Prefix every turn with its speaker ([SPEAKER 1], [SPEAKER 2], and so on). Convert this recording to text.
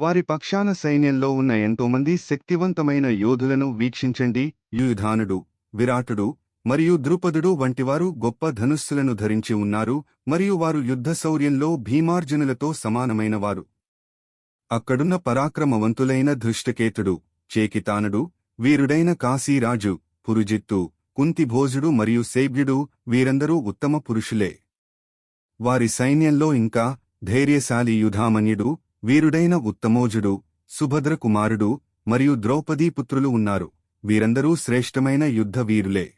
[SPEAKER 1] వారి పక్షాన సైన్యంలో ఉన్న ఎంతోమంది శక్తివంతమైన యోధులను వీక్షించండి. యుధానుడు విరాటుడు మరియు ద్రుపదుడు వంటివారు గొప్ప ధనుస్సులను ధరించి ఉన్నారు మరియు వారు యుద్ధ శౌర్యంలో భీమార్జునులతో సమానమైనవారు. అక్కడున్న పరాక్రమవంతులైన ధృష్టకేతుడు చేకితానుడు వీరుడైన కాశీరాజు పురుజిత్తు కుంతిభోజుడు మరియు సేవ్యుడు వీరందరూ ఉత్తమ పురుషులే. వారి సైన్యంలో ఇంకా ధైర్యశాలి యుధామన్యుడు వీరుడైన ఉత్తమోజుడు సుభద్ర కుమారుడు మరియు ద్రౌపదీపుత్రులు ఉన్నారు. వీరందరూ శ్రేష్టమైన యుద్ధ వీరులే.